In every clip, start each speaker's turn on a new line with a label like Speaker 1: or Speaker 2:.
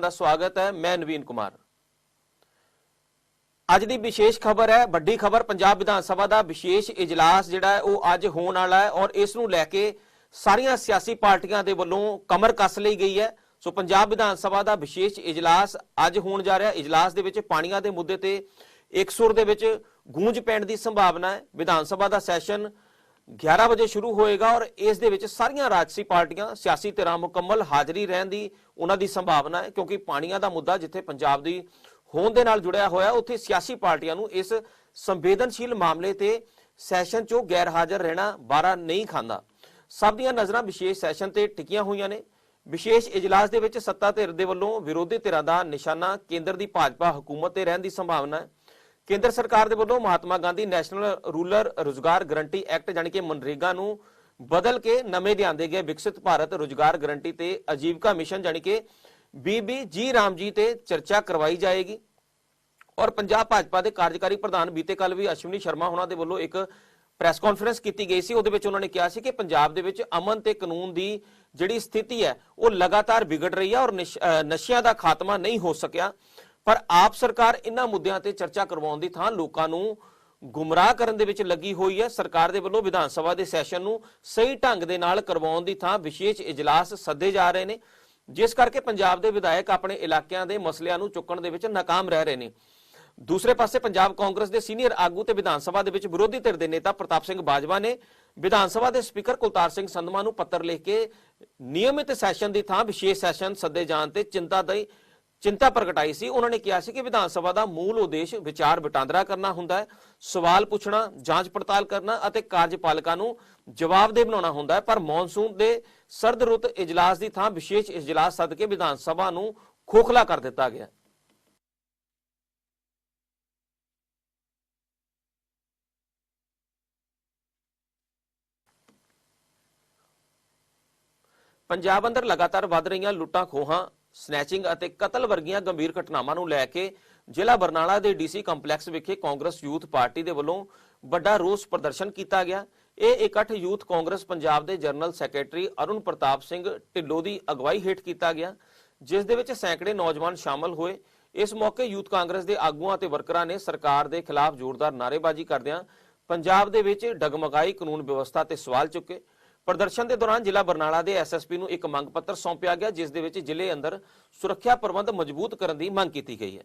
Speaker 1: ਦਾ ਸਵਾਗਤ ਹੈ, ਮੈਂ ਨਵੀਨ ਕੁਮਾਰ। ਅੱਜ ਦੀ ਵਿਸ਼ੇਸ਼ ਖਬਰ ਹੈ, ਵੱਡੀ ਖਬਰ ਪੰਜਾਬ ਵਿਧਾਨ ਸਭਾ ਦਾ ਵਿਸ਼ੇਸ਼ ਇਜਲਾਸ ਜਿਹੜਾ ਹੈ, ਉਹ ਅੱਜ ਹੋਣ ਵਾਲਾ ਹੈ ਔਰ ਇਸ ਨੂੰ ਲੈ ਕੇ ਸਾਰੀਆਂ ਸਿਆਸੀ ਪਾਰਟੀਆਂ ਦੇ ਵੱਲੋਂ ਕਮਰ ਕੱਸ ਲਈ ਗਈ ਹੈ। ਸੋ ਪੰਜਾਬ ਵਿਧਾਨ ਸਭਾ ਦਾ ਵਿਸ਼ੇਸ਼ ਇਜਲਾਸ ਅੱਜ ਹੋਣ ਜਾ ਰਿਹਾ ਇਜਲਾਸ ਦੇ ਵਿੱਚ ਪਾਣੀਆਂ ਦੇ ਮੁੱਦੇ ਤੇ ਇੱਕ ਸੁਰ ਦੇ ਵਿੱਚ ਗੂੰਜ ਪੈਣ ਦੀ ਸੰਭਾਵਨਾ ਹੈ। ਵਿਧਾਨ ਸਭਾ ਦਾ ਸੈਸ਼ਨ 11 ਵਜੇ ਸ਼ੁਰੂ ਹੋਏਗਾ ਔਰ ਇਸ ਦੇ ਵਿੱਚ ਸਾਰੀਆਂ ਰਾਜਸੀ ਪਾਰਟੀਆਂ, ਸਿਆਸੀ ਧਿਰਾਂ ਮੁਕੰਮਲ ਹਾਜ਼ਰੀ ਰਹਿਣ ਦੀ ਉਹਨਾਂ ਦੀ ਸੰਭਾਵਨਾ ਹੈ ਕਿਉਂਕਿ ਪਾਣੀਆਂ ਦਾ ਮੁੱਦਾ ਜਿੱਥੇ ਪੰਜਾਬ ਦੀ ਹੋਣ ਦੇ ਨਾਲ ਜੁੜਿਆ ਹੋਇਆ, ਉੱਥੇ ਸਿਆਸੀ ਪਾਰਟੀਆਂ ਨੂੰ ਇਸ ਸੰਵੇਦਨਸ਼ੀਲ ਮਾਮਲੇ ਤੇ ਸੈਸ਼ਨ 'ਚੋਂ ਗੈਰ ਹਾਜ਼ਰ ਰਹਿਣਾ ਬਾਰਾ ਨਹੀਂ ਖਾਂਦਾ। ਸਭ ਦੀਆਂ ਨਜ਼ਰਾਂ ਵਿਸ਼ੇਸ਼ ਸੈਸ਼ਨ ਤੇ ਟਿਕੀਆਂ ਹੋਈਆਂ ਨੇ। ਵਿਸ਼ੇਸ਼ ਇਜਲਾਸ ਦੇ ਵਿੱਚ ਸੱਤਾ ਧਿਰ ਦੇ ਵੱਲੋਂ ਵਿਰੋਧੀ ਧਿਰਾਂ ਦਾ ਨਿਸ਼ਾਨਾ ਕੇਂਦਰ ਦੀ ਭਾਜਪਾ ਹਕੂਮਤ ਤੇ ਰਹਿਣ ਦੀ ਸੰਭਾਵਨਾ ਹੈ। ਕੇਂਦਰ ਸਰਕਾਰ ਦੇ ਵੱਲੋਂ ਮਹਾਤਮਾ ਗਾਂਧੀ ਨੈਸ਼ਨਲ ਰੂਰਲ ਰੁਜ਼ਗਾਰ ਗਰੰਟੀ ਐਕਟ, ਜਾਣੀ ਕਿ ਮਨਰੇਗਾ ਨੂੰ ਬਦਲ ਕੇ ਨਵੇਂ ਲਿਆਂਦੇ ਗਏ ਵਿਕਸਿਤ ਭਾਰਤ ਰੁਜ਼ਗਾਰ ਗਰੰਟੀ ਤੇ ਅਜੀਵਕਾ ਮਿਸ਼ਨ, ਜਾਣੀ ਕਿ ਬੀਬੀ ਜੀ ਰਾਮ ਜੀ ਤੇ ਚਰਚਾ ਕਰਵਾਈ ਜਾਏਗੀ। ਔਰ ਪੰਜਾਬ ਭਾਜਪਾ ਦੇ ਕਾਰਜਕਾਰੀ ਪ੍ਰਧਾਨ ਬੀਤੇ ਕੱਲ ਵੀ ਅਸ਼ਵਨੀ ਸ਼ਰਮਾ ਉਹਨਾਂ ਦੇ ਵੱਲੋਂ ਇੱਕ ਪ੍ਰੈਸ ਕਾਨਫਰੰਸ ਕੀਤੀ ਗਈ ਸੀ। ਉਹਦੇ ਵਿੱਚ ਉਹਨਾਂ ਨੇ ਕਿਹਾ ਸੀ ਕਿ ਪੰਜਾਬ ਦੇ ਵਿੱਚ ਅਮਨ ਤੇ ਕਾਨੂੰਨ ਦੀ ਜਿਹੜੀ ਸਥਿਤੀ ਹੈ, ਉਹ ਲਗਾਤਾਰ ਵਿਗੜ ਰਹੀ ਹੈ ਔਰ ਨਿਸ਼- ਨਸ਼ਿਆਂ ਦਾ ਖਾਤਮਾ ਨਹੀਂ ਹੋ ਸਕਿਆ। ਪਰ ਆਪ ਸਰਕਾਰ ਇਹਨਾਂ ਮੁੱਦਿਆਂ ਤੇ ਚਰਚਾ ਕਰਵਾਉਣ ਦੀ ਥਾਂ ਲੋਕਾਂ ਨੂੰ ਗੁੰਮਰਾਹ ਕਰਨ ਦੇ ਵਿੱਚ ਲੱਗੀ ਹੋਈ ਹੈ। ਸਰਕਾਰ ਦੇ ਵੱਲੋਂ ਵਿਧਾਨ ਸਭਾ ਦੇ ਸੈਸ਼ਨ ਨੂੰ ਸਹੀ ਢੰਗ ਦੇ ਨਾਲ ਕਰਵਾਉਣ ਦੀ ਥਾਂ ਵਿਸ਼ੇਸ਼ ਇਜਲਾਸ ਸੱਦੇ ਜਾ ਰਹੇ ਨੇ। ਜਿਸ ਕਰਕੇ ਪੰਜਾਬ ਦੇ ਵਿਧਾਇਕ ਆਪਣੇ ਇਲਾਕਿਆਂ ਦੇ ਮਸਲਿਆਂ ਨੂੰ ਚੁੱਕਣ ਦੇ ਵਿੱਚ ਨਾਕਾਮ ਰਹਿ ਰਹੇ ਨੇ। ਦੂਸਰੇ ਪਾਸੇ ਪੰਜਾਬ ਕਾਂਗਰਸ ਦੇ ਸੀਨੀਅਰ ਆਗੂ ਤੇ ਵਿਧਾਨ ਸਭਾ ਦੇ ਵਿੱਚ ਵਿਰੋਧੀ ਧਿਰ ਦੇ ਨੇਤਾ ਪ੍ਰਤਾਪ ਸਿੰਘ ਬਾਜਵਾ ਨੇ ਵਿਧਾਨ ਸਭਾ ਦੇ ਸਪੀਕਰ ਕੁਲਤਾਰ ਸਿੰਘ ਸੰਧਮਾ ਨੂੰ ਪੱਤਰ ਲਿਖ ਕੇ ਨਿਯਮਿਤ ਸੈਸ਼ਨ ਦੀ ਥਾਂ ਵਿਸ਼ੇਸ਼ ਸੈਸ਼ਨ ਸੱਦੇ ਜਾਣ ਤੇ ਚਿੰਤਾ ਦੀ ਚਿੰਤਾ ਪ੍ਰਗਟਾਈ ਸੀ। ਉਹਨਾਂ ਨੇ ਕਿਹਾ ਸੀ ਕਿ ਵਿਧਾਨ ਸਭਾ ਦਾ ਮੂਲ ਉਦੇਸ਼ ਵਿਚਾਰ ਵਟਾਂਦਰਾ ਕਰਨਾ ਹੁੰਦਾ ਹੈ, ਸਵਾਲ ਪੁੱਛਣਾ, ਜਾਂਚ ਪੜਤਾਲ ਕਰਨਾ ਅਤੇ ਕਾਰਜਪਾਲਕਾਂ ਨੂੰ ਜਵਾਬਦੇਹ ਬਣਾਉਣਾ ਹੁੰਦਾ ਹੈ। ਪਰ ਮੌਨਸੂਨ ਦੇ ਸਰਦ ਰੁੱਤ ਇਜਲਾਸ ਦੀ ਥਾਂ ਵਿਸ਼ੇਸ਼ ਇਜਲਾਸ ਸੱਦ ਕੇ ਵਿਧਾਨ ਸਭਾ ਨੂੰ ਖੋਖਲਾ ਕਰ ਦਿੱਤਾ ਗਿਆ। ਪੰਜਾਬ ਅੰਦਰ ਲਗਾਤਾਰ ਵੱਧ ਰਹੀਆਂ ਲੁੱਟਾਂ ਖੋਹਾਂ ਸਨੈਚਿੰਗ ਅਤੇ ਕਤਲ ਵਰਗੀਆਂ ਗੰਭੀਰ ਘਟਨਾਵਾਂ ਨੂੰ ਲੈ ਕੇ ਜ਼ਿਲ੍ਹਾ ਬਰਨਾਲਾ ਦੇ ਡੀਸੀ ਕੰਪਲੈਕਸ ਵਿਖੇ ਕਾਂਗਰਸ ਯੂਥ ਪਾਰਟੀ ਦੇ ਵੱਲੋਂ ਵੱਡਾ ਰੋਸ ਪ੍ਰਦਰਸ਼ਨ ਕੀਤਾ ਗਿਆ। ਇਹ ਇਕੱਠ ਯੂਥ ਕਾਂਗਰਸ ਪੰਜਾਬ ਦੇ ਜਨਰਲ ਸੈਕਟਰੀ ਅਰੁਣ ਪ੍ਰਤਾਪ ਸਿੰਘ ਢਿੱਲੋਂ ਦੀ ਅਗਵਾਈ ਹੇਠ ਕੀਤਾ ਗਿਆ, ਜਿਸ ਦੇ ਵਿੱਚ ਸੈਂਕੜੇ ਨੌਜਵਾਨ ਸ਼ਾਮਲ ਹੋਏ। ਇਸ ਮੌਕੇ ਯੂਥ ਕਾਂਗਰਸ ਦੇ ਆਗੂਆਂ ਤੇ ਵਰਕਰਾਂ ਨੇ ਸਰਕਾਰ ਦੇ ਖਿਲਾਫ ਜ਼ੋਰਦਾਰ ਨਾਅਰੇਬਾਜ਼ੀ ਕਰਦਿਆਂ ਪੰਜਾਬ ਦੇ ਵਿੱਚ ਡਗਮਗਾਈ ਕਾਨੂੰਨ ਵਿਵਸਥਾ ਤੇ ਸਵਾਲ ਚੁੱਕੇ। ਪ੍ਰਦਰਸ਼ਨ ਦੇ ਦੌਰਾਨ ਜ਼ਿਲ੍ਹਾ ਬਰਨਾਲਾ ਦੇ ਐਸਐਸਪੀ ਨੂੰ ਇੱਕ ਮੰਗ ਪੱਤਰ ਸੌਂਪਿਆ ਗਿਆ, ਜਿਸ ਦੇ ਵਿੱਚ ਜ਼ਿਲ੍ਹੇ ਅੰਦਰ ਸੁਰੱਖਿਆ ਪ੍ਰਬੰਧ ਮਜ਼ਬੂਤ ਕਰਨ ਦੀ ਮੰਗ ਕੀਤੀ ਗਈ ਹੈ।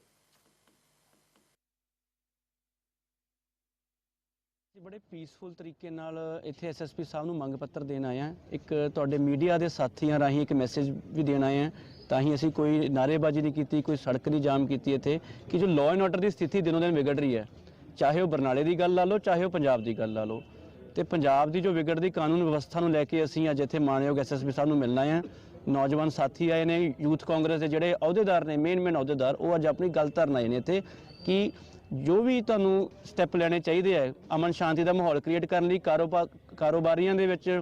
Speaker 2: ਬੜੇ ਪੀਸਫੁਲ ਤਰੀਕੇ ਨਾਲ ਇੱਥੇ ਐਸਐਸਪੀ ਸਾਹਿਬ ਨੂੰ ਮੰਗ ਪੱਤਰ ਦੇਣ ਆਏ ਆ ਇੱਕ ਤੁਹਾਡੇ ਮੀਡੀਆ ਦੇ ਸਾਥੀਆਂ ਰਾਹੀਂ ਇੱਕ ਮੈਸੇਜ ਵੀ ਦੇਣ ਆਏ ਹਾਂ, ਤਾਂ ਹੀ ਅਸੀਂ ਕੋਈ ਨਾਅਰੇਬਾਜ਼ੀ ਨਹੀਂ ਕੀਤੀ, ਕੋਈ ਸੜਕ ਨਹੀਂ ਜਾਮ ਕੀਤੀ ਇੱਥੇ, ਕਿ ਜੋ ਲਾਅ ਐਂਡ ਆਰਡਰ ਦੀ ਸਥਿਤੀ ਦਿਨੋਂ ਦਿਨ ਵਿਗੜ ਰਹੀ ਹੈ। ਚਾਹੇ ਉਹ ਬਰਨਾਲੇ ਦੀ ਗੱਲ ਲਾ ਲਓ, ਚਾਹੇ ਉਹ ਪੰਜਾਬ ਦੀ ਗੱਲ ਲਾ ਲਓ। ਤੇ ਪੰਜਾਬ ਦੀ ਜੋ ਵਿਗੜਦੀ ਕਾਨੂੰਨ ਵਿਵਸਥਾ ਨੂੰ ਲੈ ਕੇ ਅਸੀਂ ਅੱਜ ਇੱਥੇ ਮਾਨਯੋਗ ਐਸਐਸਪੀ ਸਾਹਿਬ ਨੂੰ ਮਿਲਣਾ ਹੈ। ਨੌਜਵਾਨ ਸਾਥੀ ਆਏ ਨੇ, ਯੂਥ ਕਾਂਗਰਸ ਦੇ ਜਿਹੜੇ ਅਹੁਦੇਦਾਰ ਨੇ ਮੇਨ ਮੇਨ ਅਹੁਦੇਦਾਰ, ਉਹ ਅੱਜ ਆਪਣੀ ਗੱਲ ਧਰਨ ਆਏ ਨੇ ਇੱਥੇ ਕਿ ਜੋ ਵੀ ਤੁਹਾਨੂੰ ਸਟੈਪ ਲੈਣੇ ਚਾਹੀਦੇ ਹੈ ਅਮਨ ਸ਼ਾਂਤੀ ਦਾ ਮਾਹੌਲ ਕ੍ਰੀਏਟ ਕਰਨ ਲਈ ਕਾਰੋਬਾਰ ਕਾਰੋਬਾਰੀਆਂ ਦੇ ਵਿੱਚ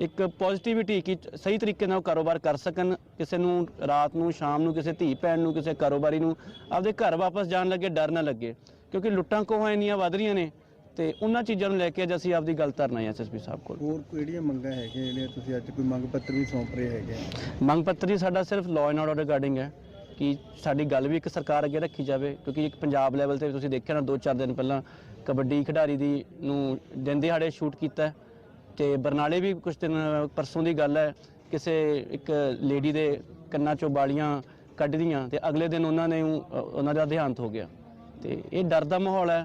Speaker 2: ਇੱਕ ਪੋਜ਼ਿਟਿਵਿਟੀ ਕਿ ਸਹੀ ਤਰੀਕੇ ਨਾਲ ਉਹ ਕਾਰੋਬਾਰ ਕਰ ਸਕਣ, ਕਿਸੇ ਨੂੰ ਰਾਤ ਨੂੰ, ਸ਼ਾਮ ਨੂੰ, ਕਿਸੇ ਧੀ ਭੈਣ ਨੂੰ, ਕਿਸੇ ਕਾਰੋਬਾਰੀ ਨੂੰ, ਆਪਦੇ ਘਰ ਵਾਪਸ ਜਾਣ ਲੱਗੇ, ਡਰ ਨਾ ਲੱਗੇ, ਕਿਉਂਕਿ ਲੁੱਟਾਂ ਕੋਹਾਂ ਇੰਨੀਆਂ ਵੱਧ ਰਹੀਆਂ ਨੇ ਤੇ ਉਹਨਾਂ ਚੀਜ਼ਾਂ ਨੂੰ ਲੈ ਕੇ ਅੱਜ ਅਸੀਂ ਆਪਦੀ ਗੱਲ ਧਰਨਾ ਹੈ ਐਸਐਸਪੀ ਸਾਹਿਬ ਕੋਲ
Speaker 3: ਹੋਰ ਕਿਹੜੀਆਂ ਮੰਗਾਂ ਹੈਗੀਆਂ ਜਿਹੜੀਆਂ ਤੁਸੀਂ ਅੱਜ ਕੋਈ ਮੰਗ ਪੱਤਰ ਵੀ ਸੌਂਪ ਰਹੇ ਹੈਗੇ?
Speaker 2: ਮੰਗ ਪੱਤਰ ਹੀ ਸਾਡਾ ਸਿਰਫ ਲਾਅ ਐਂਡ ਆਰਡਰ ਰਿਗਾਰਡਿੰਗ ਹੈ ਕਿ ਸਾਡੀ ਗੱਲ ਵੀ ਇੱਕ ਸਰਕਾਰ ਅੱਗੇ ਰੱਖੀ ਜਾਵੇ ਕਿਉਂਕਿ ਇੱਕ ਪੰਜਾਬ ਲੈਵਲ ਤੇ ਤੁਸੀਂ ਦੇਖਿਆ ਨਾ 2-4 ਦਿਨ ਪਹਿਲਾਂ ਕਬੱਡੀ ਖਿਡਾਰੀ ਦੀ ਨੂੰ ਦਿਨ ਦਿਹਾੜੇ ਸ਼ੂਟ ਕੀਤਾ ਤੇ ਬਰਨਾਲੇ ਵੀ ਕੁਝ ਦਿਨ ਪਰਸੋਂ ਦੀ ਗੱਲ ਹੈ ਕਿਸੇ ਇੱਕ ਲੇਡੀ ਦੇ ਕੰਨਾਂ ਚੋਂ ਬਾਲੀਆਂ ਕੱਢਦੀਆਂ ਤੇ ਅਗਲੇ ਦਿਨ ਉਹਨਾਂ ਨੇ ਉਹਨਾਂ ਦਾ ਦੇਹਾਂਤ ਹੋ ਗਿਆ ਤੇ ਇਹ ਡਰ ਦਾ ਮਾਹੌਲ ਹੈ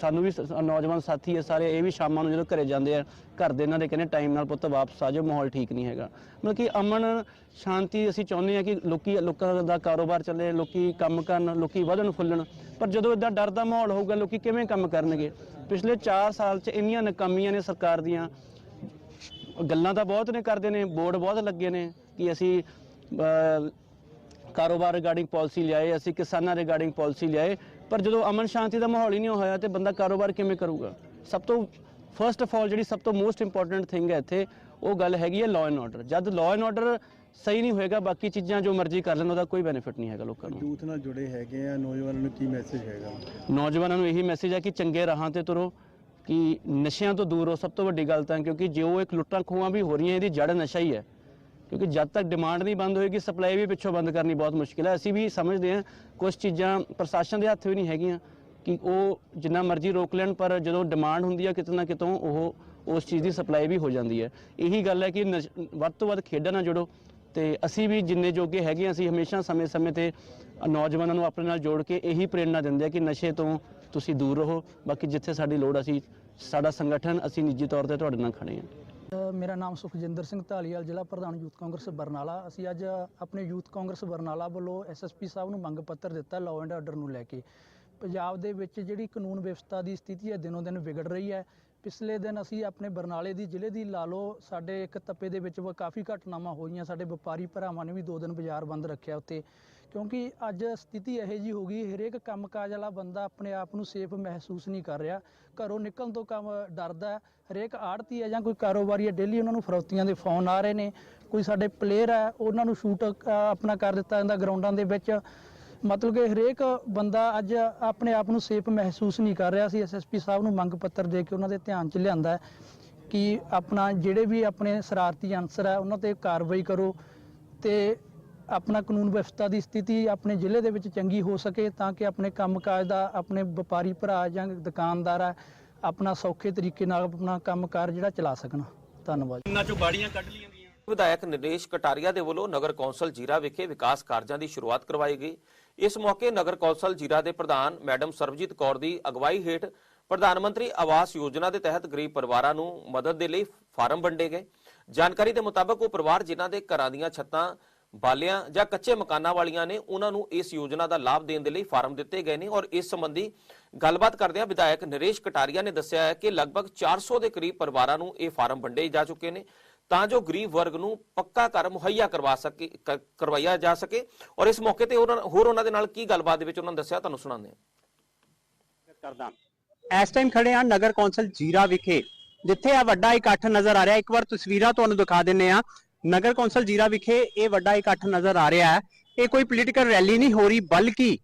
Speaker 2: ਸਾਨੂੰ ਵੀ ਸ- ਨੌਜਵਾਨ ਸਾਥੀ ਹੈ ਸਾਰੇ ਇਹ ਵੀ ਸ਼ਾਮਾਂ ਨੂੰ ਜਦੋਂ ਘਰੇ ਜਾਂਦੇ ਆ ਘਰ ਦੇ ਇਹਨਾਂ ਦੇ ਕਹਿੰਦੇ ਟਾਈਮ ਨਾਲ ਪੁੱਤ ਵਾਪਸ ਆ ਜਾਓ ਮਾਹੌਲ ਠੀਕ ਨਹੀਂ ਹੈਗਾ। ਮਤਲਬ ਕਿ ਅਮਨ ਸ਼ਾਂਤੀ ਅਸੀਂ ਚਾਹੁੰਦੇ ਆ ਕਿ ਲੋਕੀ ਲੋਕਾਂ ਦਾ ਕਾਰੋਬਾਰ ਚੱਲੇ ਲੋਕੀ ਕੰਮ ਕਰਨ ਲੋਕੀ ਵਧਣ ਫੁੱਲਣ ਪਰ ਜਦੋਂ ਇਦਾਂ ਡਰ ਦਾ ਮਾਹੌਲ ਹੋਊਗਾ ਲੋਕੀ ਕਿਵੇਂ ਕੰਮ ਕਰਨਗੇ? ਪਿਛਲੇ 4 ਸਾਲ 'ਚ ਇੰਨੀਆਂ ਨਾਕਾਮੀਆਂ ਨੇ ਸਰਕਾਰ ਦੀਆਂ। ਗੱਲਾਂ ਤਾਂ ਬਹੁਤ ਨੇ ਕਰਦੇ ਨੇ ਬੋਰਡ ਬਹੁਤ ਲੱਗੇ ਨੇ ਕਿ ਅਸੀਂ ਅਹ, ਕਾਰੋਬਾਰ ਰਿਗਾਰਡਿੰਗ ਪਾਲਿਸੀ ਲਿਆਏ ਅਸੀਂ ਕਿਸਾਨਾਂ ਰਿਗਾਰਡਿੰਗ ਪਾਲਿਸੀ ਲਿਆਏ ਪਰ ਜਦੋਂ ਅਮਨ ਸ਼ਾਂਤੀ ਦਾ ਮਾਹੌਲ ਹੀ ਨਹੀਂ ਹੋਇਆ ਤੇ ਬੰਦਾ ਕਾਰੋਬਾਰ ਕਿਵੇਂ ਕਰੂਗਾ? ਸਭ ਤੋਂ ਫਰਸਟ ਆਫ ਆਲ ਜਿਹੜੀ ਸਭ ਤੋਂ ਮੋਸਟ ਇੰਪੋਰਟੈਂਟ ਥਿੰਗ ਹੈ ਇੱਥੇ ਉਹ ਗੱਲ ਹੈਗੀ ਹੈ ਲਾਅ ਐਂਡ ਆਰਡਰ ਜਦ ਲਾਅ ਐਂਡ ਆਰਡਰ ਸਹੀ ਨਹੀਂ ਹੋਏਗਾ ਬਾਕੀ ਚੀਜ਼ਾਂ ਜੋ ਮਰਜ਼ੀ ਕਰ ਲੈਣ ਉਹਦਾ ਕੋਈ ਬੈਨੀਫਿਟ ਨਹੀਂ ਹੈਗਾ ਲੋਕਾਂ ਨੂੰ।
Speaker 3: ਯੂਥ ਨਾਲ ਜੁੜੇ ਹੈਗੇ ਆ ਨੌਜਵਾਨਾਂ ਨੂੰ ਕੀ ਮੈਸੇਜ ਹੈਗਾ?
Speaker 2: ਨੌਜਵਾਨਾਂ ਨੂੰ ਇਹੀ ਮੈਸੇਜ ਹੈ ਕਿ ਚੰਗੇ ਰਾਹਾਂ ਤੇ ਤੁਰੋ ਕਿ ਨਸ਼ਿਆਂ ਤੋਂ ਦੂਰ ਹੋ ਸਭ ਤੋਂ ਵੱਡੀ ਗੱਲ ਤਾਂ ਕਿਉਂਕਿ ਜੋ ਇੱਕ ਲੁੱਟਾਂ ਖੋਹਾਂ ਵੀ ਹੋ ਰਹੀਆਂ ਇਹਦੀ ਜੜ ਨਸ਼ਾ ਹੀ ਹੈ। ਕਿਉਂਕਿ ਜਦ ਤੱਕ ਡਿਮਾਂਡ ਨਹੀਂ ਬੰਦ ਹੋਏਗੀ ਸਪਲਾਈ ਵੀ ਪਿੱਛੋਂ ਬੰਦ ਕਰਨੀ ਬਹੁਤ ਮੁਸ਼ਕਿਲ ਹੈ। ਅਸੀਂ ਵੀ ਸਮਝਦੇ ਹਾਂ ਕੁਝ ਚੀਜ਼ਾਂ ਪ੍ਰਸ਼ਾਸਨ ਦੇ ਹੱਥ ਵੀ ਨਹੀਂ ਹੈਗੀਆਂ ਕਿ ਉਹ ਜਿੰਨਾ ਮਰਜ਼ੀ ਰੋਕ ਲੈਣ ਪਰ ਜਦੋਂ ਡਿਮਾਂਡ ਹੁੰਦੀ ਹੈ ਕਿਤੇ ਨਾ ਕਿਤੋਂ ਉਹ ਉਸ ਚੀਜ਼ ਦੀ ਸਪਲਾਈ ਵੀ ਹੋ ਜਾਂਦੀ ਹੈ। ਇਹੀ ਗੱਲ ਹੈ ਕਿ ਨਸ਼- ਵੱਧ ਤੋਂ ਵੱਧ ਖੇਡਾਂ ਨਾਲ ਜੁੜੋ ਤੇ ਅਸੀਂ ਵੀ ਜਿੰਨੇ ਜੋਗੇ ਹੈਗੇ ਹਾਂ, ਅਸੀਂ ਹਮੇਸ਼ਾ ਸਮੇਂ-ਸਮੇਂ ਤੇ ਨੌਜਵਾਨਾਂ ਨੂੰ ਆਪਣੇ ਨਾਲ ਜੋੜ ਕੇ ਇਹੀ ਪ੍ਰੇਰਣਾ ਦਿੰਦੇ ਆ ਕਿ ਨਸ਼ੇ ਤੋਂ ਤੁਸੀਂ ਦੂਰ ਰਹੋ। ਬਾਕੀ ਜਿੱਥੇ ਸਾਡੀ ਲੋੜ ਅਸੀਂ ਸਾਡਾ ਸੰਗਠਨ ਅਸੀਂ ਨਿੱਜੀ ਤੌਰ ਤੇ ਤੁਹਾਡੇ ਨਾਲ ਖੜੇ ਹਾਂ।
Speaker 4: ਮੇਰਾ ਨਾਮ ਸੁਖਜਿੰਦਰ ਸਿੰਘ ਢਾਲੀਵਾਲ ਜ਼ਿਲ੍ਹਾ ਪ੍ਰਧਾਨ ਯੂਥ ਕਾਂਗਰਸ ਬਰਨਾਲਾ। ਅਸੀਂ ਅੱਜ ਆਪਣੇ ਯੂਥ ਕਾਂਗਰਸ ਬਰਨਾਲਾ ਵੱਲੋਂ ਐਸਐਸਪੀ ਸਾਹਿਬ ਨੂੰ ਮੰਗ ਪੱਤਰ ਦਿੱਤਾ ਲਾਅ ਐਂਡ ਆਰਡਰ ਨੂੰ ਲੈ ਕੇ। ਪੰਜਾਬ ਦੇ ਵਿੱਚ ਜਿਹੜੀ ਕਾਨੂੰਨ ਵਿਵਸਥਾ ਦੀ ਸਥਿਤੀ ਹੈ, ਦਿਨੋਂ ਦਿਨ ਵਿਗੜ ਰਹੀ ਹੈ। ਪਿਛਲੇ ਦਿਨ ਅਸੀਂ ਆਪਣੇ ਬਰਨਾਲੇ ਦੀ ਜ਼ਿਲ੍ਹੇ ਦੀ ਲਾ ਲਓ, ਸਾਡੇ ਇੱਕ ਤੱਪੇ ਦੇ ਵਿੱਚ ਵ- ਕਾਫੀ ਘਟਨਾਵਾਂ ਹੋਈਆਂ। ਸਾਡੇ ਵਪਾਰੀ ਭਰਾਵਾਂ ਨੇ ਵੀ ਦੋ ਦਿਨ ਬਾਜ਼ਾਰ ਬੰਦ ਰੱਖਿਆ ਉੱਤੇ ਕਿਉਂਕਿ ਅੱਜ ਸਥਿਤੀ ਇਹੋ ਜੀ ਹੋ ਗਈ, ਹਰੇਕ ਕੰਮਕਾਜ ਵਾਲਾ ਬੰਦਾ ਆਪਣੇ ਆਪ ਨੂੰ ਸੇਫ ਮਹਿਸੂਸ ਨਹੀਂ ਕਰ ਰਿਹਾ। ਘਰੋਂ ਨਿਕਲਣ ਤੋਂ ਕੰਮ ਡਰਦਾ ਹਰੇਕ ਆੜਤੀ ਹੈ ਜਾਂ ਕੋਈ ਕਾਰੋਬਾਰੀ ਹੈ ਡੇਲੀ ਉਹਨਾਂ ਨੂੰ ਫਰੌਤੀਆਂ ਦੇ ਫੋਨ ਆ ਰਹੇ ਨੇ। ਕੋਈ ਸਾਡੇ ਪਲੇਅਰ ਹੈ, ਉਹਨਾਂ ਨੂੰ ਸ਼ੂਟ ਆਪਣਾ ਕਰ ਦਿੱਤਾ ਜਾਂਦਾ ਗਰਾਊਂਡਾਂ ਦੇ ਵਿੱਚ। ਮਤਲਬ ਕਿ ਹਰੇਕ ਬੰਦਾ ਅੱਜ ਆਪਣੇ ਆਪ ਨੂੰ ਸੇਫ ਮਹਿਸੂਸ ਨਹੀਂ ਕਰ ਰਿਹਾ। ਸੀ ਐਸਐਸਪੀ ਸਾਹਿਬ ਨੂੰ ਮੰਗ ਪੱਤਰ ਦੇ ਕੇ ਉਹਨਾਂ ਦੇ ਧਿਆਨ 'ਚ ਲਿਆਂਦਾ ਕਿ ਆਪਣਾ ਜਿਹੜੇ ਵੀ ਆਪਣੇ ਸ਼ਰਾਰਤੀ ਅਨਸਰ ਹੈ, ਉਹਨਾਂ ਤੇ ਕਾਰਵਾਈ ਕਰੋ ਤੇ ਆਪਣਾ ਕਾਨੂੰਨ ਵਿਵਸਥਾ ਦੀ ਸਥਿਤੀ ਆਪਣੇ ਜ਼ਿਲ੍ਹੇ ਦੇ ਵਿੱਚ ਚੰਗੀ ਹੋ ਸਕੇ ਤਾਂ ਕਿ ਆਪਣੇ ਕੰਮਕਾਜ ਦਾ ਆਪਣੇ ਵਪਾਰੀ ਭਰਾ ਜਾਂ ਦੁਕਾਨਦਾਰ ਹੈ ਆਪਣਾ ਸੌਖੇ ਤਰੀਕੇ ਨਾਲ ਆਪਣਾ ਕੰਮਕਾਰ ਜਿਹੜਾ ਚਲਾ ਸਕਣ। ਧੰਨਵਾਦ।
Speaker 1: ਵਿਧਾਇਕ ਨਿਰੇਸ਼ ਕਟਾਰੀਆ ਦੇ ਵੱਲੋਂ ਨਗਰ ਕੌਂਸਲ ਜੀਰਾ ਵਿਖੇ ਵਿਕਾਸ ਕਾਰਜਾਂ ਦੀ ਸ਼ੁਰੂਆਤ ਕਰਵਾਈ ਗਈ। ਇਸ ਮੌਕੇ ਨਗਰ ਕੌਂਸਲ ਜੀਰਾ ਦੇ ਪ੍ਰਧਾਨ ਮੈਡਮ ਸਰਬਜੀਤ ਕੌਰ ਦੀ ਅਗਵਾਈ ਹੇਠ ਪ੍ਰਧਾਨ ਮੰਤਰੀ ਆਵਾਸ ਯੋਜਨਾ ਦੇ ਤਹਿਤ ਗਰੀਬ ਪਰਿਵਾਰਾਂ ਨੂੰ ਮਦਦ ਦੇ ਲਈ ਫਾਰਮ ਵੰਡੇ ਗਏ। ਜਾਣਕਾਰੀ ਦੇ ਮੁਤਾਬਕ ਉਹ ਪਰਿਵਾਰ ਜਿਨ੍ਹਾਂ ਦੇ ਘਰਾਂ ਦੀਆਂ ਛੱਤਾਂ ਬਾਲਿਆਂ ਜਾਂ ਕੱਚੇ ਮਕਾਨਾਂ ਵਾਲੀਆਂ ਨੇ ਉਹਨਾਂ ਨੂੰ ਇਸ ਯੋਜਨਾ ਦਾ ਲਾਭ ਦੇਣ ਦੇ ਲਈ ਫਾਰਮ ਦਿੱਤੇ ਗਏ ਨੇ ਔਰ ਇਸ ਸੰਬੰਧੀ ਗੱਲਬਾਤ ਕਰਦਿਆਂ ਵਿਧਾਇਕ ਨਰੇਸ਼ ਕਟਾਰੀਆ ਨੇ ਦੱਸਿਆ ਹੈ ਕਿ ਲਗਭਗ 400 ਦੇ ਕਰੀਬ ਪਰਿਵਾਰਾਂ ਨੂੰ ਇਹ ਫਾਰਮ ਵੰਡੇ ਜਾ ਚੁੱਕੇ ਨੇ ਤਾਂ ਜੋ ਗਰੀਬ ਵਰਗ ਨੂੰ ਪੱਕਾ ਘਰ ਮੁਹੱਈਆ ਕਰਵਾ ਸਕੇ ਕਰਵਾਇਆ ਜਾ ਸਕੇ ਔਰ ਇਸ ਮੌਕੇ ਤੇ ਉਹਨਾਂ ਹੋਰ ਉਹਨਾਂ ਦੇ ਨਾਲ ਕੀ ਗੱਲਬਾਤ ਦੇ ਵਿੱਚ ਉਹਨਾਂ ਨੇ ਦੱਸਿਆ ਤੁਹਾਨੂੰ ਸੁਣਾਉਂਦੇ ਹਾਂ।
Speaker 5: ਕਰਦਾ ਇਸ ਟਾਈਮ ਖੜੇ ਆ ਨਗਰ ਕੌਂਸਲ ਜੀਰਾ ਵਿਖੇ ਜਿੱਥੇ ਆ ਵੱਡਾ ਇਕੱਠ ਨਜ਼ਰ ਆ ਰਿਹਾ। ਇੱਕ ਵਾਰ ਤਸਵੀਰਾਂ ਤੁਹਾਨੂੰ ਦਿਖਾ ਦਿੰਨੇ ਆ ਨਗਰ ਕੌਂਸਲ ਜੀਰਾ ਵਿਖੇ ਇਹ ਵੱਡਾ ਇਕੱਠ ਨਜ਼ਰ ਆ ਰਿਹਾ ਹੈ। ਇਹ ਕੋਈ ਪੋਲੀਟੀਕਲ ਰੈਲੀ ਨਹੀਂ ਹੋ ਰਹੀ ਬਲਕਿ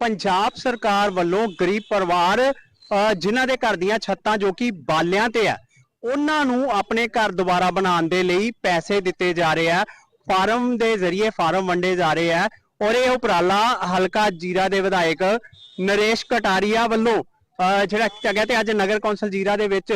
Speaker 5: ਪੰਜਾਬ ਸਰਕਾਰ ਵੱਲੋਂ ਗਰੀਬ ਪਰਿਵਾਰ ਅ, ਜਿਨ੍ਹਾਂ ਦੇ ਘਰ ਦੀਆਂ ਛੱਤਾਂ ਜੋ ਕਿ ਬਾਲਿਆਂ ਤੇ ਆ ਉਹਨਾਂ ਨੂੰ ਆਪਣੇ ਘਰ ਦੁਬਾਰਾ ਬਣਾਉਣ ਦੇ ਲਈ ਪੈਸੇ ਦਿੱਤੇ ਜਾ ਰਹੇ ਆ। ਫਾਰਮ ਦੇ ਜ਼ਰੀਏ ਫਾਰਮ ਵੰਡੇ ਜਾ ਰਹੇ ਆ। ਔਰ ਇਹ ਉਪਰਾਲਾ ਹਲਕਾ ਜੀਰਾ ਦੇ ਵਿਧਾਇਕ ਨਰੇਸ਼ ਕਟਾਰੀਆ ਵੱਲੋਂ ਅਹ ਜਿਹੜਾ ਕੀਤਾ ਗਿਆ ਤੇ ਅੱਜ ਨਗਰ ਕੌਂਸਲ ਜੀਰਾ ਦੇ ਵਿੱਚ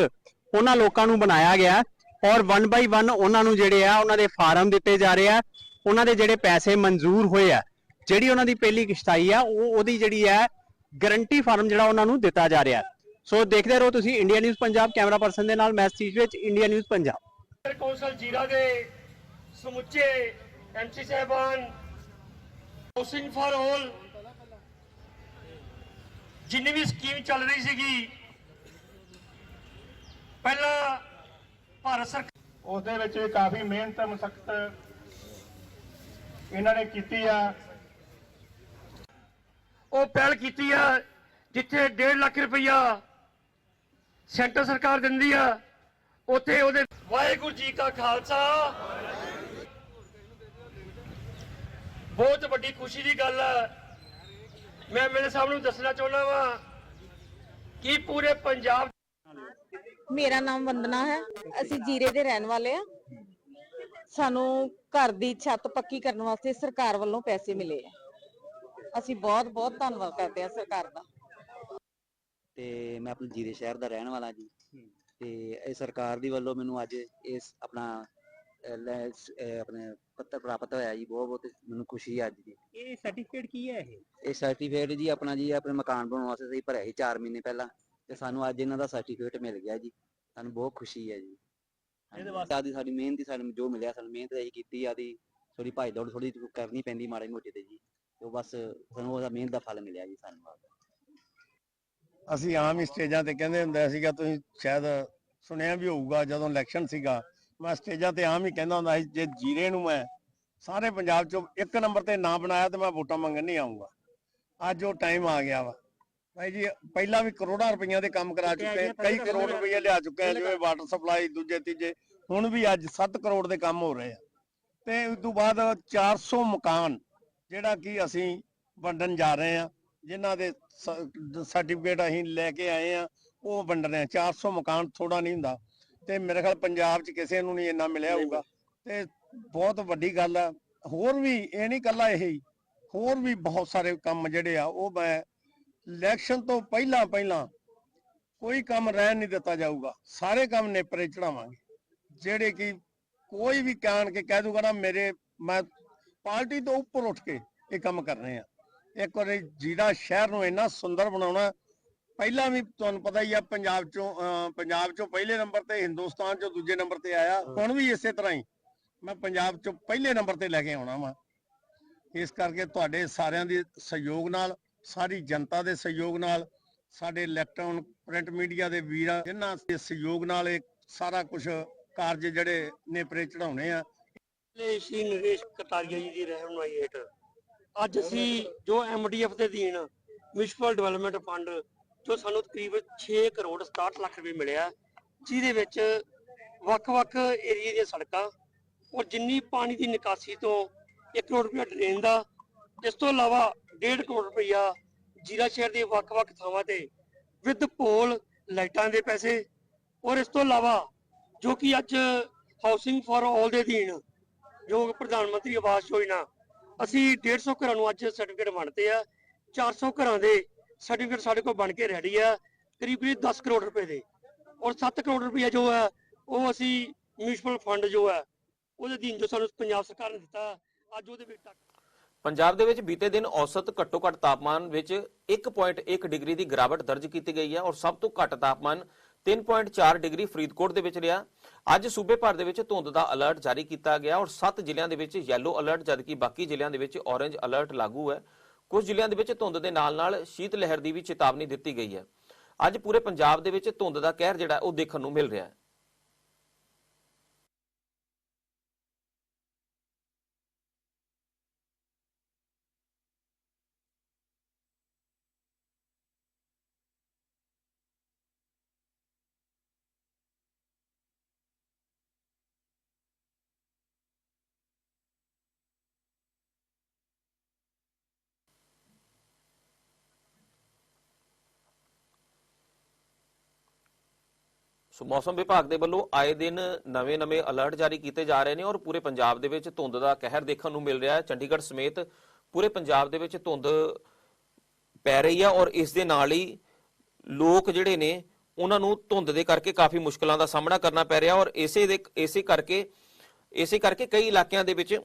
Speaker 5: ਉਹਨਾਂ ਲੋਕਾਂ ਨੂੰ ਬਣਾਇਆ ਗਿਆ। ਔਰ 1 ਬਾਈ 1 ਉਹਨਾਂ ਨੂੰ ਜਿਹੜੇ ਆ, ਉਹਨਾਂ ਦੇ ਫਾਰਮ ਦਿੱਤੇ ਜਾ ਰਹੇ ਆ। ਉਹਨਾਂ ਦੇ ਜਿਹੜੇ ਪੈਸੇ ਮਨਜ਼ੂਰ ਹੋਏ ਆ, ਜਿਹੜੀ ਉਹਨਾਂ ਦੀ ਪਹਿਲੀ ਕਿਸ਼ਤਾਈ ਆ, ਉਹ ਉਹਦੀ ਜਿਹੜੀ ਹੈ ਗਾਰੰਟੀ ਫਾਰਮ ਜਿਹੜਾ ਉਹਨਾਂ ਨੂੰ ਦਿੱਤਾ ਜਾ ਰਿਹਾ। ਸੋ ਦੇਖਦੇ ਰਹੋ ਤੁਸੀਂ India News Punjab camera person ਦੇ ਨਾਲ, ਮੈਂ ਸਤੀਸ਼ ਵਿੱਚ ਇੰਡੀਆ ਨਿਊਜ਼ ਪੰਜਾਬ
Speaker 6: ਕੌਂਸਲ ਜੀਰਾ ਦੇ ਸਮੁੱਚੇ ਐਮਸੀ ਸਾਹਿਬਾਨ ਹਾਊਸਿੰਗ ਫਾਰ ਆਲ ਜਿੰਨੀ ਵੀ ਸਕੀਮ ਚੱਲ ਰਹੀ ਸੀਗੀ, ਪਹਿਲਾਂ ਭਾਰਤ ਸਰਕਾਰ
Speaker 7: ਉਸ ਦੇ ਵਿੱਚ ਵੀ ਕਾਫੀ ਮਿਹਨਤ ਮਸਕਤ ਇਹਨਾਂ ਨੇ ਕੀਤੀ ਆ।
Speaker 6: ਉਹ ਪਹਿਲ ਕੀਤੀ ਆ ਜਿੱਥੇ 1.5 ਲੱਖ ਰੁਪਈਆ ਸੈਂਟਰ ਸਰਕਾਰ ਦਿੰਦੀ ਆ ਉੱਥੇ ਉਹਦੇ ਵਾਹਿਗੁਰੂ ਜੀ ਕਾ ਖਾਲਸਾ। ਬਹੁਤ ਵੱਡੀ ਖੁਸ਼ੀ ਦੀ ਗੱਲ ਹੈ ਮੈਂ ਮੇਰੇ ਸਾਹਿਬ ਨੂੰ ਦੱਸਣਾ ਚਾਹੁੰਦਾ ਵਾਂ ਕਿ ਪੂਰੇ ਪੰਜਾਬ
Speaker 8: ਮੇਰਾ ਨਾਮ ਵੰਦਨਾ ਹੈ। ਅਸੀਂ ਜੀਰੇ ਦੇ ਰਹਿਣ ਵਾਲੇ ਆ ਸਾਨੂੰ ਘਰ ਦੀ ਛੱਤ ਪੱਕੀ ਕਰਨ ਵਾਸਤੇ ਸਰਕਾਰ ਵੱਲੋਂ ਪੈਸੇ ਮਿਲੇ ਆ। ਅਸੀਂ ਬਹੁਤ ਬਹੁਤ ਧੰਨਵਾਦ ਕਰਦੇ ਹਾਂ ਸਰਕਾਰ ਦਾ।
Speaker 9: ਤੇ ਮੈਂ ਆਪਣੇ ਜੀਰੇ ਸ਼ਹਿਰ ਦਾ ਰਹਿਣ ਵਾਲਾ ਜੀ। ਤੇ ਇਹ ਸਰਕਾਰ ਦੀ ਵੱਲੋਂ ਮੈਨੂੰ ਅੱਜ ਇਸ ਆਪਣਾ ਅਹ, ਲੈ- ਸ- ਅਹ, ਆਪਣੇ ਪੱਤਰ ਪ੍ਰਾਪਤ ਹੋਇਆ ਜੀ। ਬਹੁਤ ਬਹੁਤ ਮੈਨੂੰ ਖੁਸ਼ੀ ਹੈ ਅੱਜ ਦੀ।
Speaker 5: ਇਹ ਸਰਟੀਫਿਕੇਟ ਕੀ ਹੈ ਇਹ?
Speaker 9: ਇਹ ਸਰਟੀਫਿਕੇਟ ਜੀ ਆਪਣਾ ਜੀ ਆਪਣੇ ਮਕਾਨ ਬਣਾਉਣ ਵਾਸਤੇ ਅਸੀਂ ਭਰਿਆ ਸੀ 4 ਮਹੀਨੇ ਪਹਿਲਾਂ। ਤੇ ਸਾਨੂੰ ਅੱਜ ਇਹਨਾਂ ਦਾ ਸਰਟੀਫਿਕੇਟ ਮਿਲ ਗਿਆ ਜੀ। ਸਾਨੂੰ ਬਹੁਤ ਖੁਸ਼ੀ ਹੈ ਜੀ।
Speaker 5: ਇਹਦੇ
Speaker 9: ਹਾਂਜੀ, ਆਦੀ ਸਾਡੀ ਮਿਹਨਤ ਹੀ ਸਾਨੂੰ ਜੋ ਮਿਲਿਆ ਸਾਨੂੰ ਮਿਹਨਤ ਅਸੀਂ ਕੀਤੀ ਆਦੀ ਥੋੜੀ ਭਾਈ ਦੌੜ ਥੋੜੀ ਕਰਨੀ ਪੈਂਦੀ ਮਾੜੀ ਮੋਟੀ ਤੇ ਜੀ। ਤੇ ਉਹ ਬਸ ਸਾਨੂੰ ਉਹਦਾ ਮਿਹਨਤ ਦਾ ਫਲ ਮਿਲਿਆ ਜੀ ਸਾਨੂੰ
Speaker 3: ਅਸੀਂ ਆਮ ਹੀ ਸਟੇਜਾਂ ਤੇ ਕਹਿੰਦੇ ਹੁੰਦੇ ਸੀਗਾ ਤੁਸੀਂ ਸ਼ਾਇਦ ਸੁਣਿਆ ਵੀ ਹੋਊਗਾ ਜਦੋਂ ਇਲੈਕਸ਼ਨ ਸੀਗਾ ਮੈਂ ਸਟੇਜਾਂ ਤੇ ਆਮ ਹੀ ਕਹਿੰਦਾ ਹੁੰਦਾ ਸੀ ਜੇ ਜੀਰੇ ਨੂੰ ਮੈਂ ਸਾਰੇ ਪੰਜਾਬ ਚੋਂ ਇੱਕ ਨੰਬਰ ਤੇ ਨਾ ਬਣਾਇਆ ਤੇ ਮੈਂ ਵੋਟਾਂ ਮੰਗਣ ਨਹੀਂ ਆਉਂਗਾ ਅੱਜ ਉਹ ਟਾਈਮ ਆ ਗਿਆ ਵਾ। ਭਾਈ ਜੀ ਪਹਿਲਾਂ ਵੀ ਕਰੋੜਾਂ ਰੁਪਈਆ ਦੇ ਕੰਮ ਕਰਾ ਚੁੱਕੇ ਕਈ ਕਰੋੜ ਰੁਪਈਆ ਲਿਆ ਚੁੱਕੇ ਆ ਜਿਵੇਂ ਵਾਟਰ ਸਪਲਾਈ ਦੂਜੇ ਤੀਜੇ ਹੁਣ ਵੀ ਅੱਜ 7 ਕਰੋੜ ਦੇ ਕੰਮ ਹੋ ਰਹੇ ਆ। ਤੇ ਉਸ ਤੋਂ ਬਾਅਦ 400 ਮਕਾਨ ਜਿਹੜਾ ਕਿ ਅਸੀਂ ਵੰਡਣ ਜਾ ਰਹੇ ਆ ਜਿਨ੍ਹਾਂ ਦੇ ਸਰਟੀਫਿਕੇਟ ਅਸੀਂ ਲੈ ਕੇ ਆਏ ਆ ਉਹ ਵੰਡ ਰਹੇ ਆ। 400 ਮਕਾਨ ਥੋੜਾ ਨਹੀਂ ਹੁੰਦਾ। ਤੇ ਮੇਰੇ ਖਿਆਲ ਪੰਜਾਬ 'ਚ ਕਿਸੇ ਨੂੰ ਨਹੀਂ ਇੰਨਾ ਮਿਲਿਆ ਹੋਊਗਾ। ਤੇ ਬਹੁਤ ਵੱਡੀ ਗੱਲ ਆ। ਹੋਰ ਵੀ ਇਹ ਨਹੀਂ ਕੱਲਾ ਇਹ ਹੀ ਹੋਰ ਵੀ ਬਹੁਤ ਸਾਰੇ ਕੰਮ ਜਿਹੜੇ ਆ ਉਹ ਮੈਂ ਇਲੈਕਸ਼ਨ ਤੋਂ ਪਹਿਲਾਂ ਪਹਿਲਾਂ ਕੋਈ ਕੰਮ ਰਹਿਣ ਨਹੀਂ ਦਿੱਤਾ ਜਾਊਗਾ। ਸਾਰੇ ਕੰਮ ਨੇਪਰੇ ਚੜਾਵਾਂਗੇ। ਜਿਹੜੇ ਕਿ ਕੋਈ ਵੀ ਕਾਣ ਕੇ ਕਹਿ ਦੂਗਾ ਨਾ, ਮੇਰੇ ਮੈਂ ਪਾਰਟੀ ਤੋਂ ਉੱਪਰ ਉੱਠ ਕੇ ਇਹ ਕੰਮ ਕਰਨੇ ਆ। ਇੱਕ ਵਾਰੀ ਜੀਰਾ ਸ਼ਹਿਰ ਨੂੰ ਇੰਨਾ ਸੁੰਦਰ ਬਣਾਉਣਾ, ਪਹਿਲਾਂ ਵੀ ਤੁਹਾਨੂੰ ਪਤਾ ਹੀ ਆ, ਪੰਜਾਬ ਚੋਂ ਪੰਜਾਬ ਚੋਂ ਪਹਿਲੇ ਨੰਬਰ ਤੇ, ਹਿੰਦੁਸਤਾਨ ਚੋਂ ਦੂਜੇ ਨੰਬਰ ਤੇ ਆਇਆ। ਹੁਣ ਵੀ ਇਸੇ ਤਰ੍ਹਾਂ ਹੀ ਮੈਂ ਪੰਜਾਬ ਚੋਂ ਪਹਿਲੇ ਨੰਬਰ ਤੇ ਲੈ ਕੇ ਆਉਣਾ ਵਾ। ਇਸ ਕਰਕੇ ਤੁਹਾਡੇ ਸਾਰਿਆਂ ਦੇ ਸਹਿਯੋਗ ਨਾਲ ਸਾਰੀ ਜਨਤਾ ਦੇ ਸਹਿਯੋਗ ਨਾਲ, ਸਾਡੇ ਇਲੈਕਟ੍ਰੋਨ ਪ੍ਰਿੰਟ ਮੀਡੀਆ ਦੇ ਵੀਰਾਂ ਜਿਨ੍ਹਾਂ ਦੇ ਸਹਿਯੋਗ ਨਾਲ ਇਹ ਸਾਰਾ ਕੁਝ ਕਾਰਜ ਜਿਹੜੇ ਨੇਪਰੇ ਚੜਾਉਣੇ ਆ।
Speaker 6: ਲਈ ਸ਼੍ਰੀ ਨਰੇਸ਼ ਕਟਾਰੀਆ ਜੀ ਦੀ ਰਹਿਨੁਮਾਈ ਹੇਠ। ਅੱਜ ਅਸੀਂ ਜੋ ਐਮਡੀਐਫ ਦੇ ਅਧੀਨ ਮਿਊਨਿਸਪਲ ਡਿਵੈਲਪਮੈਂਟ ਫੰਡ ਜੋ ਸਾਨੂੰ ਤਕਰੀਬਨ 6 ਕਰੋੜ 67 ਲੱਖ ਰੁਪਏ ਮਿਲਿਆ, ਜਿਹਦੇ ਵਿੱਚ ਵੱਖ-ਵੱਖ ਏਰੀਏ ਦੀਆਂ ਸੜਕਾਂ, ਔਰ ਜਿੰਨੀ ਪਾਣੀ ਦੀ ਨਿਕਾਸੀ ਤੋਂ 1 ਕਰੋੜ ਰੁਪਏ ਡਰੇਨ ਦਾ, ਇਸ ਤੋਂ ਇਲਾਵਾ 1.5 ਕਰੋੜ ਰੁਪਈਆ ਜੀਰਾ ਸ਼ਹਿਰ ਦੇ ਵੱਖ-ਵੱਖ ਥਾਵਾਂ ਤੇ ਵਿਦ ਪੋਲ ਲਾਈਟਾਂ ਦੇ ਪੈਸੇ। ਔਰ ਇਸ ਤੋਂ ਇਲਾਵਾ ਜੋ ਕਿ ਅੱਜ ਹਾਊਸਿੰਗ ਫਾਰ ਆਲ ਦੇ ਅਧੀਨ ਜੋ ਪ੍ਰਧਾਨ ਮੰਤਰੀ ਆਵਾਸ ਯੋਜਨਾ, ਅਸੀਂ 150 ਘਰਾਂ ਨੂੰ ਅੱਜ ਸਰਟੀਫਿਕੇਟ ਵੰਡਦੇ ਆ। 400 ਘਰਾਂ ਦੇ ਸਰਟੀਫਿਕੇਟ ਸਾਡੇ ਕੋਲ ਬਣ ਕੇ ਰੈਡੀ ਆ, ਕਰੀਬ ਕਰੀਬ 10 ਕਰੋੜ ਰੁਪਏ ਦੇ। ਔਰ 7 ਕਰੋੜ ਰੁਪਏ ਜੋ ਹੈ ਉਹ ਅਸੀਂ ਮਿਊਨਿਸਪਲ ਫੰਡ ਜੋ ਹੈ ਉਹਦੇ ਅਧੀਨ ਜੋ ਸਾਨੂੰ ਪੰਜਾਬ ਸਰਕਾਰ ਨੇ ਦਿੱਤਾ, ਅੱਜ ਉਹਦੇ ਵਿੱਚ
Speaker 1: ਪੰਜਾਬ ਦੇ ਵਿੱਚ ਬੀਤੇ ਦਿਨ ਔਸਤ ਘੱਟੋ ਘੱਟ ਤਾਪਮਾਨ ਵਿੱਚ 1.1 ਡਿਗਰੀ ਦੀ ਗਿਰਾਵਟ ਦਰਜ ਕੀਤੀ ਗਈ ਹੈ ਔਰ ਸਭ ਤੋਂ ਘੱਟ ਤਾਪਮਾਨ 3.4 ਡਿਗਰੀ ਫਰੀਦਕੋਟ ਦੇ ਵਿੱਚ ਰਿਹਾ। ਅੱਜ ਸੂਬੇ ਭਰ ਦੇ ਵਿੱਚ ਧੁੰਦ ਦਾ ਅਲਰਟ ਜਾਰੀ ਕੀਤਾ ਗਿਆ ਔਰ 7 ਜ਼ਿਲ੍ਹਿਆਂ ਦੇ ਵਿੱਚ ਯੈਲੋ ਅਲਰਟ ਜਦਕਿ ਬਾਕੀ ਜ਼ਿਲ੍ਹਿਆਂ ਦੇ ਵਿੱਚ ਔਰੇਂਜ ਅਲਰਟ ਲਾਗੂ ਹੈ। ਕੁਝ ਜ਼ਿਲ੍ਹਿਆਂ ਦੇ ਵਿੱਚ ਧੁੰਦ ਦੇ ਨਾਲ ਨਾਲ ਸ਼ੀਤ ਲਹਿਰ ਦੀ ਵੀ ਚੇਤਾਵਨੀ ਦਿੱਤੀ ਗਈ ਹੈ। ਅੱਜ ਪੂਰੇ ਪੰਜਾਬ ਦੇ ਵਿੱਚ ਧੁੰਦ ਦਾ ਕਹਿਰ ਜਿਹੜਾ ਉਹ ਦੇਖਣ ਨੂੰ ਮਿਲ ਰਿਹਾ ਹੈ। ਸੋ ਮੌਸਮ ਵਿਭਾਗ ਦੇ ਵੱਲੋਂ ਆਏ ਦਿਨ ਨਵੇਂ-ਨਵੇਂ ਅਲਰਟ ਜਾਰੀ ਕੀਤੇ ਜਾ ਰਹੇ ਨੇ ਔਰ ਪੂਰੇ ਪੰਜਾਬ ਦੇ ਵਿੱਚ ਧੁੰਦ ਦਾ ਕਹਿਰ ਦੇਖਣ ਨੂੰ ਮਿਲ ਰਿਹਾ ਹੈ। ਚੰਡੀਗੜ੍ਹ ਸਮੇਤ ਪੂਰੇ ਪੰਜਾਬ ਦੇ ਵਿੱਚ ਧੁੰਦ ਪੈ ਰਹੀ ਹੈ ਔਰ ਇਸ ਦੇ ਨਾਲ ਹੀ ਲੋਕ ਜਿਹੜੇ ਨੇ ਉਹਨਾਂ ਨੂੰ ਧੁੰਦ ਦੇ ਕਰਕੇ ਕਾਫੀ ਮੁਸ਼ਕਲਾਂ ਦਾ ਸਾਹਮਣਾ ਕਰਨਾ ਪੈ ਰਿਹਾ ਔਰ ਇਸੇ ਦੇ ਇਸੇ ਕਰਕੇ ਇਸੇ ਕਰਕੇ ਕਈ ਇਲਾਕਿਆਂ ਦੇ ਵਿੱਚ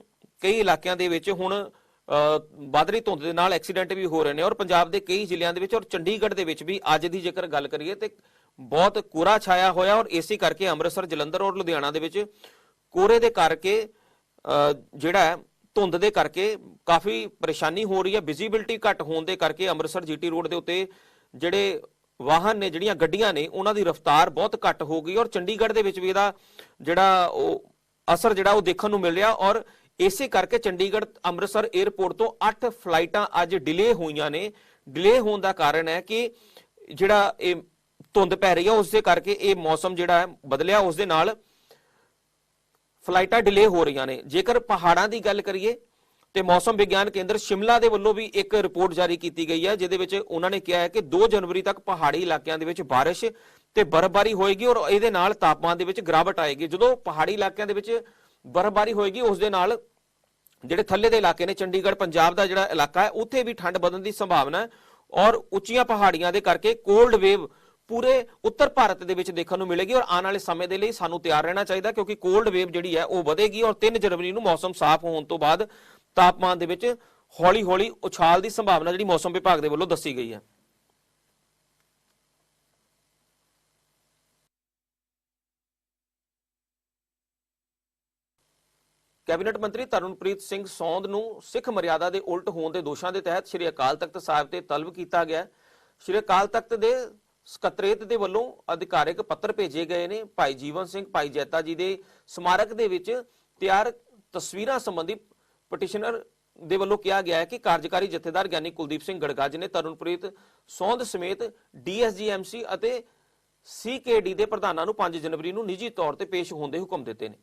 Speaker 1: ਕਈ ਇਲਾਕਿਆਂ ਦੇ ਵਿੱਚ ਹੁਣ ਵੱਧ ਰਹੀ ਧੁੰਦ ਦੇ ਨਾਲ ਐਕਸੀਡੈਂਟ ਵੀ ਹੋ ਰਹੇ ਨੇ ਔਰ ਪੰਜਾਬ ਦੇ ਕਈ ਜ਼ਿਲ੍ਹਿਆਂ ਦੇ ਵਿੱਚ ਔਰ ਚੰਡੀਗੜ੍ਹ ਦੇ ਵਿੱਚ ਵੀ ਅੱਜ ਦੀ ਜੇਕਰ ਗੱਲ ਕਰੀਏ ਤੇ ਬਹੁਤ ਕੋਰਾ ਛਾਇਆ ਹੋਇਆ ਔਰ ਇਸੇ ਕਰਕੇ ਅੰਮ੍ਰਿਤਸਰ, ਜਲੰਧਰ ਔਰ ਲੁਧਿਆਣਾ ਦੇ ਵਿੱਚ ਕੋਰੇ ਦੇ ਕਰਕੇ ਜਿਹੜਾ ਧੁੰਦ ਦੇ ਕਰਕੇ ਕਾਫੀ ਪਰੇਸ਼ਾਨੀ ਹੋ ਰਹੀ ਹੈ। ਵਿਜ਼ਿਬਿਲਟੀ ਘੱਟ ਹੋਣ ਦੇ ਕਰਕੇ ਅੰਮ੍ਰਿਤਸਰ ਜੀਟੀ ਰੋਡ ਦੇ ਉੱਤੇ ਜਿਹੜੇ ਵਾਹਨ ਨੇ, ਜਿਹੜੀਆਂ ਗੱਡੀਆਂ ਨੇ, ਉਹਨਾਂ ਦੀ ਰਫ਼ਤਾਰ ਬਹੁਤ ਘੱਟ ਹੋ ਗਈ ਔਰ ਚੰਡੀਗੜ੍ਹ ਦੇ ਵਿੱਚ ਵੀ ਇਹਦਾ ਜਿਹੜਾ ਉਹ ਅਸਰ ਜਿਹੜਾ ਉਹ ਦੇਖਣ ਨੂੰ ਮਿਲ ਰਿਹਾ ਔਰ ਇਸੇ ਕਰਕੇ ਚੰਡੀਗੜ੍ਹ, ਅੰਮ੍ਰਿਤਸਰ 에ਅਰਪੋਰਟ ਤੋਂ 8 ਫਲਾਈਟਾਂ ਅੱਜ ਡਿਲੇ ਹੋਈਆਂ ਨੇ। ਡਿਲੇ ਹੋਣ ਦਾ ਕਾਰਨ ਹੈ ਕਿ ਜਿਹੜਾ ਇਹ ਧੁੰਦ ਪੈ ਰਹੀ ਹੈ ਉਸ ਦੇ ਕਰਕੇ ਇਹ ਮੌਸਮ ਜਿਹੜਾ ਹੈ ਬਦਲਿਆ ਉਸ ਦੇ ਨਾਲ ਫਲਾਈਟਾਂ ਡਿਲੇ ਹੋ ਰਹੀਆਂ ਨੇ। ਜੇਕਰ ਪਹਾੜਾਂ ਦੀ ਗੱਲ ਕਰੀਏ ਤੇ ਮੌਸਮ ਵਿਗਿਆਨ ਕੇਂਦਰ ਸ਼ਿਮਲਾ ਦੇ ਵੱਲੋਂ ਵੀ ਇੱਕ ਰਿਪੋਰਟ ਜਾਰੀ ਕੀਤੀ ਗਈ ਹੈ, ਜਿਹਦੇ ਵਿੱਚ ਉਹਨਾਂ ਨੇ ਕਿਹਾ ਹੈ ਕਿ 2 ਜਨਵਰੀ ਤੱਕ ਪਹਾੜੀ ਇਲਾਕਿਆਂ ਦੇ ਵਿੱਚ ਬਾਰਿਸ਼ ਤੇ ਬਰਫ਼ਬਾਰੀ ਹੋਏਗੀ ਔਰ ਇਹਦੇ ਨਾਲ ਤਾਪਮਾਨ ਦੇ ਵਿੱਚ ਗਿਰਾਵਟ ਆਏਗੀ। ਜਦੋਂ ਪਹਾੜੀ ਇਲਾਕਿਆਂ ਦੇ ਵਿੱਚ ਬਰਫ਼ਬਾਰੀ ਹੋਏਗੀ ਉਸ ਦੇ ਨਾਲ ਜਿਹੜੇ ਥੱਲੇ ਦੇ ਇਲਾਕੇ ਨੇ, ਚੰਡੀਗੜ੍ਹ, ਪੰਜਾਬ ਦਾ ਜਿਹੜਾ ਇਲਾਕਾ ਹੈ, ਉੱਥੇ ਵੀ ਠੰਡ ਵਧਣ ਦੀ ਸੰਭਾਵਨਾ ਹੈ ਔਰ ਉੱਚੀਆਂ ਪਹਾੜੀਆਂ ਦੇ ਕਰਕੇ ਕੋਲਡ ਵੇਵ ਪੂਰੇ ਉੱਤਰ ਭਾਰਤ ਦੇ ਵਿੱਚ ਦੇਖਣ ਨੂੰ ਮਿਲੇਗੀ ਔਰ ਆਉਣ ਵਾਲੇ ਸਮੇਂ ਦੇ ਲਈ ਸਾਨੂੰ ਤਿਆਰ ਰਹਿਣਾ ਚਾਹੀਦਾ ਕਿਉਂਕਿ ਕੋਲਡ ਵੇਵ ਜਿਹੜੀ ਹੈ ਉਹ ਵਧੇਗੀ ਔਰ 3 ਜਨਵਰੀ ਨੂੰ ਮੌਸਮ ਸਾਫ਼ ਹੋਣ ਤੋਂ ਬਾਅਦ ਤਾਪਮਾਨ ਦੇ ਵਿੱਚ ਹੌਲੀ-ਹੌਲੀ ਉਛਾਲ ਦੀ ਸੰਭਾਵਨਾ ਜਿਹੜੀ ਮੌਸਮ ਵਿਭਾਗ ਦੇ ਵੱਲੋਂ ਦੱਸੀ ਗਈ ਹੈ। ਕੈਬਨਿਟ ਮੰਤਰੀ ਤਰਨਪ੍ਰੀਤ ਸਿੰਘ ਸੌਂਦ ਨੂੰ ਸਿੱਖ ਮਰਿਆਦਾ ਦੇ ਉਲਟ ਹੋਣ ਦੇ ਦੋਸ਼ਾਂ ਦੇ ਤਹਿਤ ਸ੍ਰੀ ਅਕਾਲ ਤਖਤ ਸਾਹਿਬ ਤੇ ਤਲਬ ਕੀਤਾ ਗਿਆ। ਸ੍ਰੀ ਅਕਾਲ ਤਖਤ ਦੇ ਸਕੱਤਰੇਤ ਦੇ ਵੱਲੋਂ ਅਧਿਕਾਰਿਕ ਪੱਤਰ ਭੇਜੇ ਗਏ ਨੇ। ਭਾਈ ਜੀਵਨ ਸਿੰਘ, ਭਾਈ ਜੈਤਾ ਜੀ ਦੇ ਸਮਾਰਕ ਦੇ ਵਿੱਚ ਤਿਆਰ ਤਸਵੀਰਾਂ ਸੰਬੰਧੀ ਪਟੀਸ਼ਨਰ ਦੇ ਵੱਲੋਂ ਕਿਹਾ ਗਿਆ ਹੈ ਕਿ ਕਾਰਜਕਾਰੀ ਜਥੇਦਾਰ ਗਿਆਨੀ ਕੁਲਦੀਪ ਸਿੰਘ ਗੜਗੱਜ ਨੇ ਤਰੁਣਪ੍ਰੀਤ ਸੌਂਦ ਸਮੇਤ ਡੀਐਸਜੀਐਮਸੀ ਅਤੇ ਸੀਕੇਡੀ ਦੇ ਪ੍ਰਧਾਨਾਂ ਨੂੰ 5 ਜਨਵਰੀ ਨੂੰ ਨਿੱਜੀ ਤੌਰ ਤੇ ਪੇਸ਼ ਹੋਣ ਦੇ ਹੁਕਮ ਦਿੱਤੇ ਨੇ।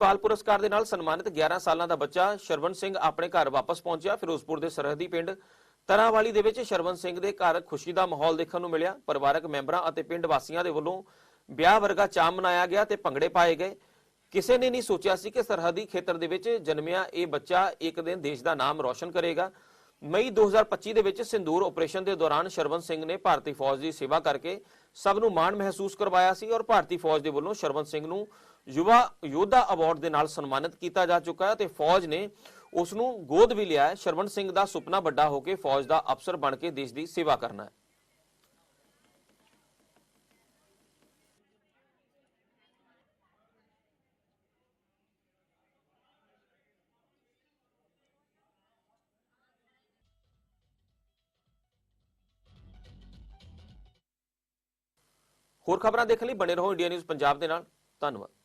Speaker 1: ਬਾਲ ਪੁਰਸਕਾਰ ਦੇ ਨਾਲ ਸਨਮਾਨਿਤ 11 ਸਾਲਾਂ ਦਾ ਬੱਚਾ ਸ਼ਰਵਨ ਸਿੰਘ ਆਪਣੇ ਘਰ ਵਾਪਸ ਪਹੁੰਚਿਆ। ਫਿਰੋਜ਼ਪੁਰ ਦੇ ਸਰਹੱਦੀ ਪਿੰਡ ਤਰਾਵਾਲੀ ਦੇ ਵਿੱਚ ਸ਼ਰਵਨ ਸਿੰਘ ਦੇ ਘਰ ਖੁਸ਼ੀ ਦਾ ਮਾਹੌਲ ਦੇਖਣ ਨੂੰ ਮਿਲਿਆ। ਪਰਿਵਾਰਕ ਮੈਂਬਰਾਂ ਅਤੇ ਪਿੰਡ ਵਾਸੀਆਂ ਦੇ ਵੱਲੋਂ ਵਿਆਹ ਵਰਗਾ ਚਾਅ ਮਨਾਇਆ ਗਿਆ ਤੇ ਭੰਗੜੇ ਪਾਏ ਗਏ। ਕਿਸੇ ਨੇ ਨਹੀਂ ਸੋਚਿਆ ਸੀ ਕਿ ਸਰਹੱਦੀ ਖੇਤਰ ਦੇ ਵਿੱਚ ਜਨਮਿਆ ਇਹ ਬੱਚਾ ਇੱਕ ਦਿਨ ਦੇਸ਼ ਦਾ ਨਾਮ ਰੌਸ਼ਨ ਕਰੇਗਾ। ਮਈ 2025 ਦੇ ਵਿੱਚ ਸਿੰਦੂਰ ਆਪਰੇਸ਼ਨ ਦੇ ਦੌਰਾਨ ਸ਼ਰਵਨ ਸਿੰਘ ਨੇ ਭਾਰਤੀ ਫੌਜ ਦੀ ਸੇਵਾ ਕਰਕੇ ਸਭ ਨੂੰ ਮਾਣ ਮਹਿਸੂਸ ਕਰਵਾਇਆ ਸੀ ਔਰ ਭਾਰਤੀ ਫੌਜ ਦੇ ਵੱਲੋਂ ਸ਼ਰਵਨ ਸਿੰਘ ਨੂੰ ਯੁਵਾ ਯੋਧਾ ਅਵਾਰਡ ਦੇ ਨਾਲ ਸਨਮਾਨਿਤ ਕੀਤਾ ਜਾ ਚੁੱਕਾ ਹੈ ਤੇ ਫੌਜ ਨੇ ਉਸ ਨੂੰ ਗੋਦ ਵੀ ਲਿਆ ਹੈ। ਸ਼ਰਵਨ ਸਿੰਘ ਦਾ ਸੁਪਨਾ ਵੱਡਾ ਹੋ ਕੇ ਫੌਜ ਦਾ ਅਫਸਰ ਬਣ ਕੇ ਦੇਸ਼ ਦੀ ਸੇਵਾ ਕਰਨਾ ਹੈ। ਹੋਰ ਖਬਰਾਂ ਦੇਖਣ ਲਈ ਬਣੇ ਰਹੋ ਇੰਡੀਆ ਨਿਊਜ਼ ਪੰਜਾਬ ਦੇ ਨਾਲ। ਧੰਨਵਾਦ।